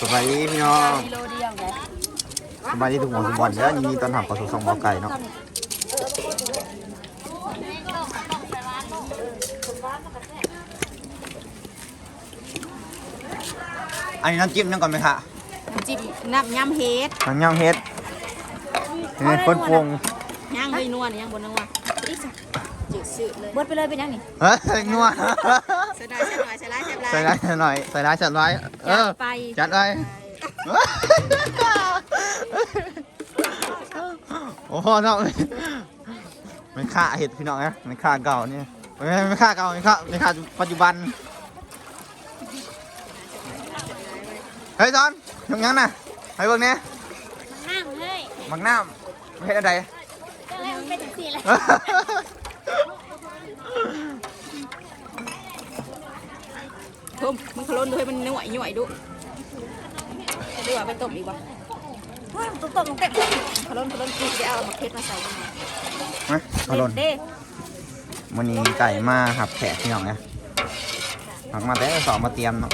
สบายดีพี่น้องกิโลเดียวไงสบายดีทุกหมอทุกวันเด้อยินดีต้อนรับเข้าสู่ช่องหมอไก่เนาะอันนี้น้ำจิ้มนั่นก่อนไหมคะน้ำจิ้มน้ำยำเฮ็ดน้ำย่างเฮ็ดนี่คนปรุงย่างเลยนัวนี่ย่างบนนัวอีสัจืดสืดเลยบดไปเลยเป็นยังนี่เฮ้ยนัวเสียดายเสียดายเสียดายเสีย ดายใส่ได้หน่อยใส่ได้จัดไว้เออไปจัดไว้โอ้โหน้องไม่ค่าเห็ดพี่น้องนะไม่ค่าเก่านี่ไม่ไม่ค่าเก่าไม่ค่าไม่ค่าปัจจุบันเฮ้ยจอนยกยังน่ะให้เบิ่งเนี่ยนั่งเฮ้ยมักน้ำเฮ็ดอะไรก็เลยมันเป็นจังซี่แหละ ทุ่มมึงขลุ่นดูให้มันหน่วยหน่วยดูดูว่าไปต้มอีกวะต้มต้มลงเต็มขลุ่นขลุ่นกูจะเอามาเค็ดมาใส่ยังไงมาเอาหล่นเด้วันนี้ไก่มาหับแขกพี่น้องเนี่ยหักมาแต่สองมาเตรียมเนาะ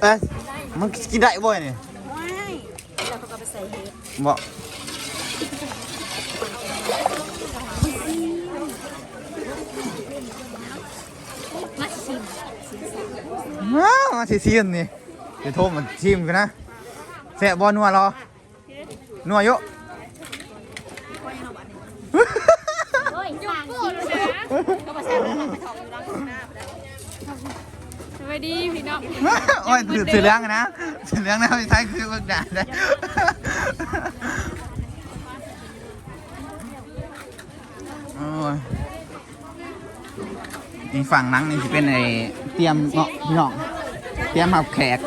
เอ๊ะมันกินได้บ่อยนี่ว้ายแล้วเขาก็ไปใส่เฮ็ดบ่ มาชิมว้าวมาสิซีนนี่เดี๋ยวโทรมันชิมกันนะแซ่บบ่นัวรอนัวเยอะโอ้ยสั่งกินนะก็มาแซ่บแล้วไปทองอยู่ร้านข้างหน้าไปแล้วสวัสดีพี่น้องโอ้ยถือถือเรื่องนะถือเรื่องนะไม่ใช่คือมึงด่าได้โอ้ย นี่ฝั่งหนังนี่จะเป็นไอ้เตรียมเนาะพี่น้องเตรียมหับแขก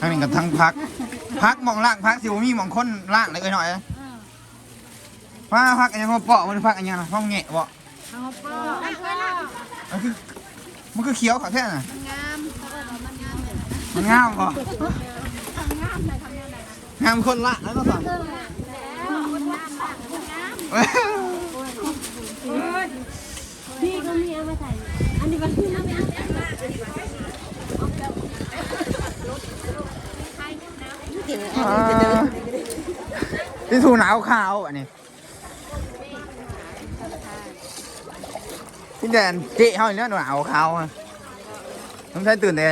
ทั้งนี้กับทั้งพัก พักหมองล่างพักสิบ่มีหมองคนล่างเลยเอ้ยหน่อยพักพักอันยังมาเปาะมันพักอันยังนะห้องแงะบ่เอาป้อเอาป้อมันคือมันคือเขียวเขาแท้น่ะงามเขาบอกว่ามันงามเลยมันงามบ่งามคนละแล้วก็สั่ง พี่ก็มีเอามาใส่อันนี้มันคือน้ำยาที่ถูหนาวขาวอันนี้ที่แดนเจ๊เขาเนี่ยหนาวขาวอะต้องใช้ตื่นแต่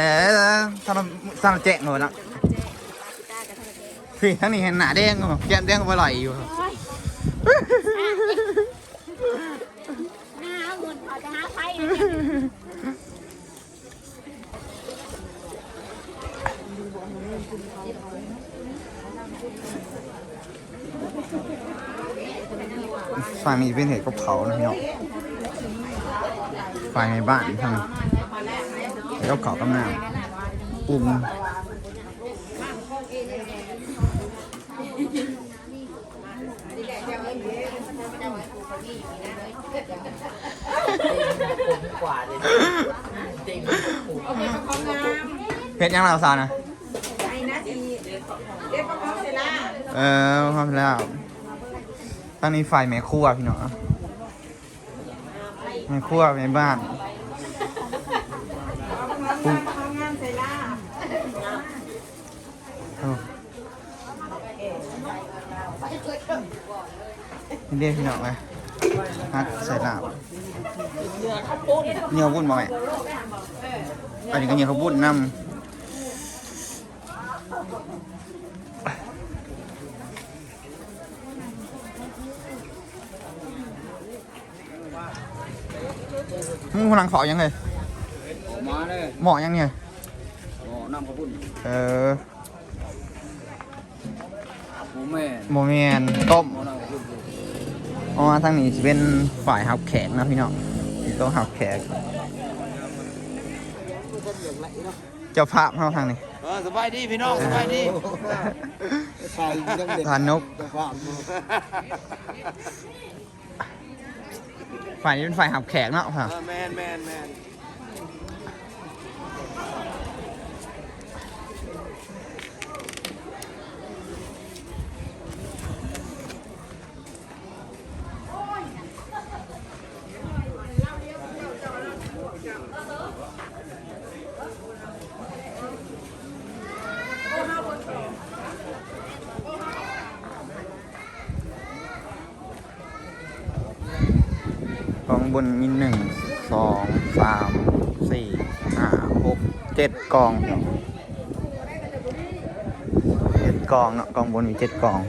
ทำทำแจ๊กหน่อยละพี่ทั้งนี้เห็นหนาแดงอยู่แก้มแดงก็อร่อยอยู่หน้าเอาเงินเขาจะหาไฟ ฝั่งนี้เป็นเห็ดกบเขานะพี่น้องฝ่ายในบ้านทางเห็ดกบเขากำน้ำปุ่มเผ็ดยังเราสาวนะเออพร้อมแล้ว ตั้งนี้ไฟแม่ครัวพี่น้อแม่ครัวในบ้านปุ๊บโอ้นี่เรียกพี่น้อไหมฮักใส่ลาบเหนียวบุ่นบ่แม่อันนี้ก็เนียวข้าวบุ่นน้ำ มึงพลังขอยังไงมาเลยหมอยังเนี่ยโอ้น้ำกระปุ่นเออหมูแม่โมเมนต้มหมูน้ำกระปุ่นอ๋อทางนี้จะเป็นฝ่ายหับแขกนะพี่น้องมีโต๊ะหับแขกเจ้าภาพเข้าทางนี้เออสบายดีพี่น้องสบายดีใช่ยังเด็กทานนกความ ฝ่ายนี้เป็นฝ่ายหับแขกเนาะค่ะแมนแมนแมน องบนมีหนึ่งสองสามสี่ห้าหกเจ็ดกองเจ็ดกองเนาะกองบนมีเจ็ดกอง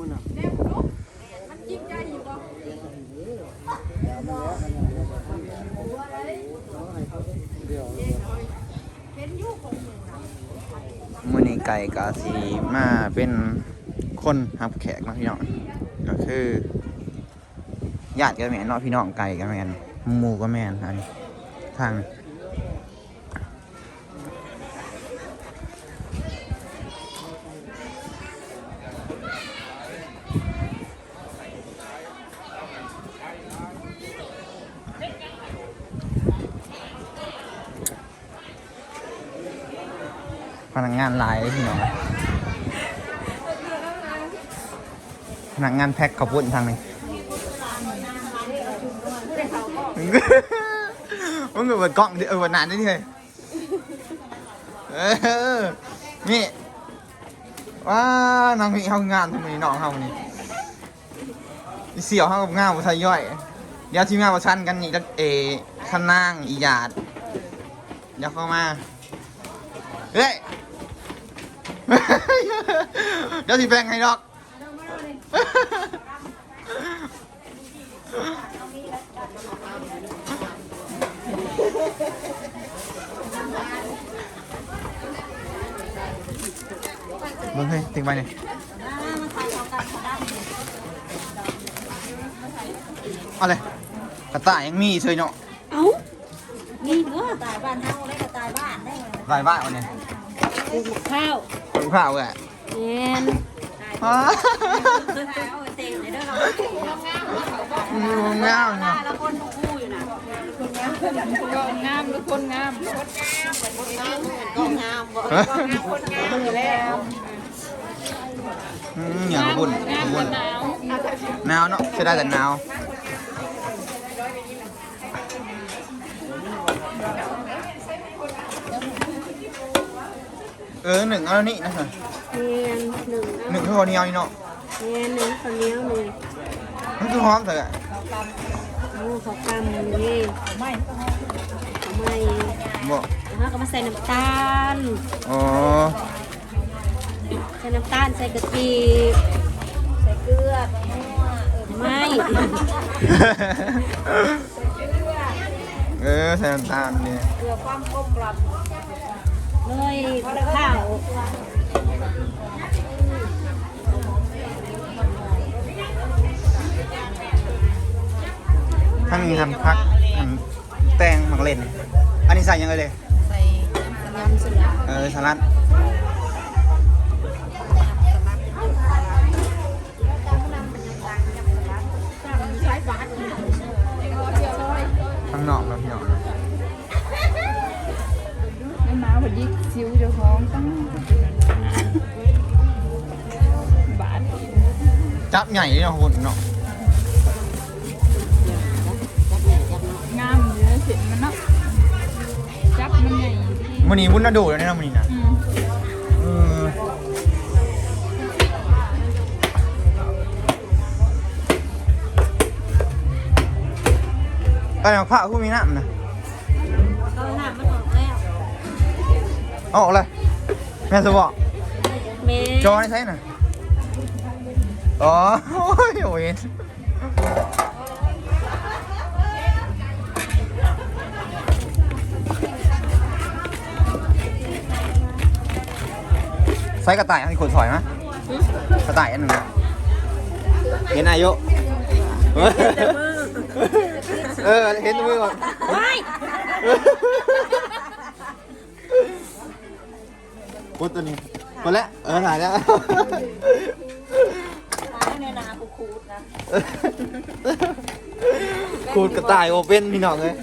มื่อนี้ ไก่กาสีมาเป็นคนหับแขกนาะพี่น้องก็คือญาติก็แม่นเนาะพี่น้องไก่ก็แม่นหมูก็แม่นอันทาง นักงานหลายเลยพี่น้องพนักงานแพ็คข้าวปุ้นทางนี้มึงก็เปิดกล้องดิเออเปิดนานนิดเลยเออนี่ว้าน้องมีเฮางานทำไมน้องเฮานี่อีเสี่ยวเฮากับงานบ่ทายย่อยเดี๋ยวทีมงานประชันกันนี่ก็เอข้างนั่งอีหยาดเดี๋ยวเข้ามาเฮ้ย เดี๋ยวสิแบ่งให้ดอกเบิ่งให้ติงไปนี่เอาเลยกระต่ายยังมีเฉยเนาะเอ้านี่เด้อตายบ้านเฮาได้ก็ตายบ้านได้ไงลายบ้านวันนี้ ปลูกข้าวดู ข้าวแหละแม่นอ้าเอาไปเต็มเลยเด้อเราวงามเนาะแล้วคนคู่อยู่น่ะงามหรือคนงามก็งามบ่อืมอย่างบุญบุญหนาวเนาะใช่ได้แต่หนาว เออหนึ่งเอาแล้วนี่นะฮะแม่นหนึ่งหนึ่งคือข้าวเหนียวนี่เนาะแม่นหนึ่งข้าวเหนียวนี่มันคือหอมแต่อะโอ้ข้าวกำนี่ไม่ไม่บอกแล้วก็มาใส่น้ำตาลอ๋อใส่น้ำตาลใส่กะทิใส่เกลือไม่เออใส่น้ำตาลเนี่ยเล ยข้าวถ้ามีทำพักทำแตงหมักเล่น อันนี้ใส่ยังไงเลย ใส่สลัมสลัมเออสลัดข้างนอกแล้วพี่น้อง พอดีซิวเจ้าของตั้งบาทจับใหญ่เลยเนาะคุณเนาะงามเนื้อเส้นมันเนาะจับมันใหญ่ที่มันนี้วุ้นน่าดูเลยนะมันนี้นะอืมเออไปเอาผ้าคู่มีน้ำนะ เอาออกเลยแม่สบอกแม่จอได้ใช่น่ะอ๋อโอ้ยโอ้ยใส่กระต่ายอันนี้ขนสอยไหมกระต่ายอันหนึ่งนะเห็นอายุเออเห็นมือก่อนไม่ ปุ๊บตัวนี้หมดแล้วเออถ่ายแล้วในนาคูคูดนะขูดกระต่ายโอเป็นพี่น้องเลย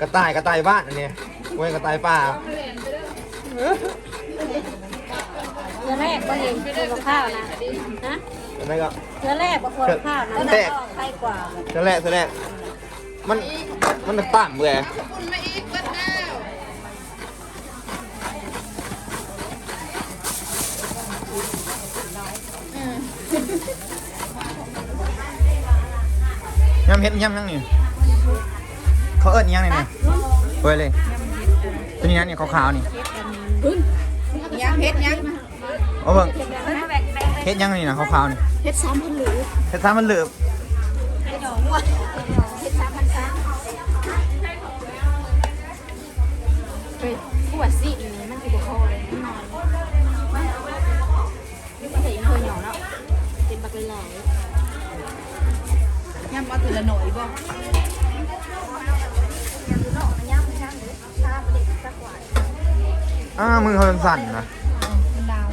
กระต่ายกระต่ายบ้านอันนี้เว้ยกระต่ายป่าเรือแรกก็เห็นคนกับข้าวนะนะอะไรก็เรือแรกก็คนกับข้าวนะแรกใครกว่าเท่าแรกเท่าแรกมันมันต่ำเลย ยำเห็ดยำยังนี่เขาเอิญยังงนี่ยเว้ยเลยตัวนี้นะนี่ยขาวๆนี่ยัเห็ดยังเอาเบิ่งเห็ดยังนี่นะขาวๆนี่เห็ดสามพันเหลือเห็ดสามพันเหลือไปขวสิมันคือบุคคลนอน เป็นบักเลยหลายย่ำเอาทีละหน่อยบ่อ้ามือเขาสั่นๆนะมันดาว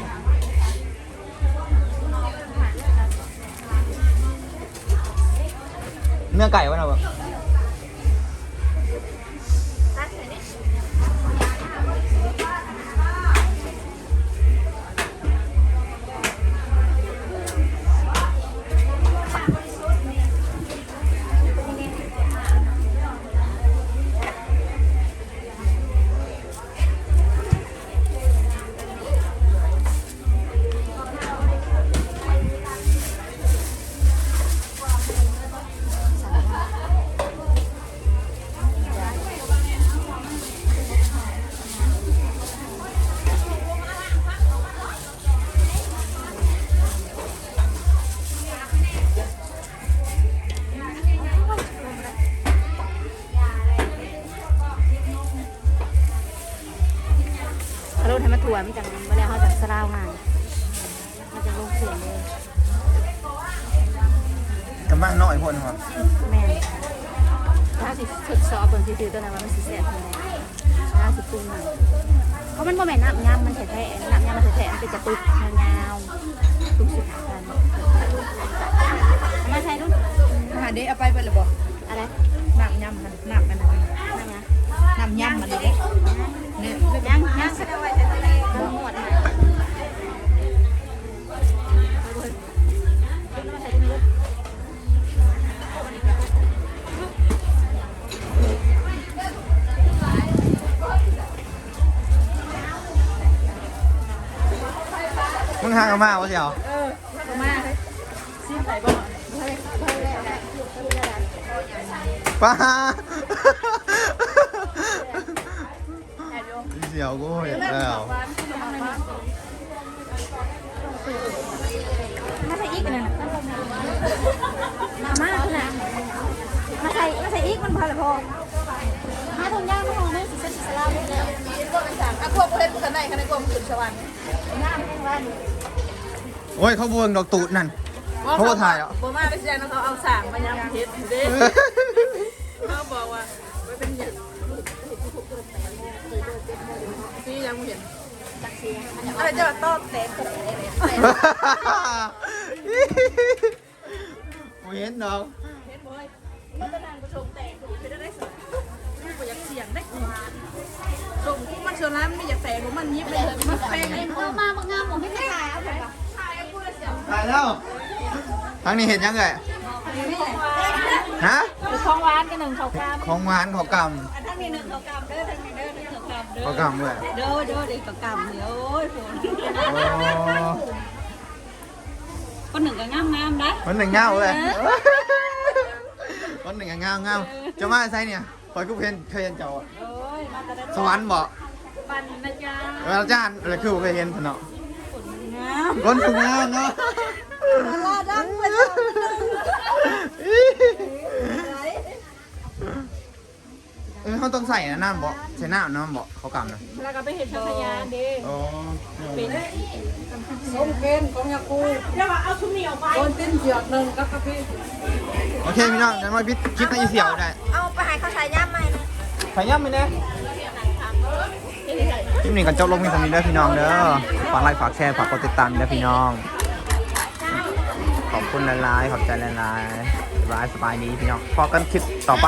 เนื้อไก่วะนะเบิ่ ถ้าสิทดสอบเบิ่งซื่อๆตัวนั้นว่ามันสิแซ่บจังไดถ้าสิปรุงมันเพราะมันบ่แม่นน้ำยำมันแท้ๆน้ำยำมันแท้ๆมันเป็นกระตุกยาวๆตุกสุดกันเอามาใส่รุ่นหาเด้เอาไปเบิดเลยบ่อะไรน้ำยำมันน้ำมันนั้นนั่นนะน้ำยำมันเด้เนี่ยยังยังก็ได้ไว้แต่ตัวเองบ่หมดนะากมากวะเสี่ยวป้าเสี่ยวกูเห็นแล้วมาใส่อีกนะมามาคุณน่ะมาใส่มาใส่อีกมันพอแล้วพอมาถุงย่างมาห่อนึงสิเส้นสิสลามเลยอะพวกเพิ่อนกันได้คันได้กลมขึ้นสวรรค์น้ำแห้งวัน โอ้ยเขาบวงดอกตูดนั่น เขาบ่ถ่ายเหรอ บ่มาได้แสดงว่าเขาเอาสางมายำเฮ็ดเด้เขาบอกว่าไว้เป็นหยังซียังบ่เห็นอะไรจะว่าต้อแตกแตกแตกกูเห็นดอกเห็นบ่เฮ้ยมันจะนางก็ชงแตกเป็นได้สวยบ่อยากเสี่ยงได้กูชงมันชนแล้วมันไม่อยากแตกมันยิบเลยมันแตกเอง เออมาบักงามผมไม่ได้ถ่ายเอาผม ก่อนถ่ายแล้วทางนี้เห็นยังไงฮะคือของหวานกันหนึ่งเขากล้ามของหวานของกทั้งนี้หนึ่งเขากำเด้อทั้งนี้เด้อหนึ่งเขากำเด้ำอของกำด้วยเด้อเด้อเด็กเขากำเนี่ยโอ้ยฝนโอ้คนหนึ่งก็งามงามนะคนหนึ่งเงาเลยคนหนึ่งเงาเงาจะมาใส่เนี่ยคอยกูเพนเคยเห็นเจ้าอะโอ้ยมาแต่ละสวรรค์บอกปันนะจ๊ะเวลาจ้านอะไรคือบ่เคยเห็นเนาะงามคนถูกงามเนาะลาดังไปจ้ะเออเขาต้องใส่นะน้ำบอกใส่น้ำน้ำบอกเขากำนะแล้วก็ไปเห็นชักยานดิอ๋อเป็นส้มเกนของยาคูเดี๋ยวเอาชุดนี้ออกไปโอนติ้นเสือกหนึ่งกับกะปิโอเคพี่น้องจะมาพิดคลิปให้อีเสี่ยวได้เอาไปหายเขาใส่ย่ำไหมนะใส่ย่ำไปเนี่ยคลิปนี้กันจบลงมีสำนีเด้อพี่น้องเด้อฝากไลค์ฝากแชร์ฝากกดติดตามเด้อพี่น้อง ขอบคุณหลายๆขอบใจหลายๆสบายสบายดีพี่น้องพอกันคลิปต่อไป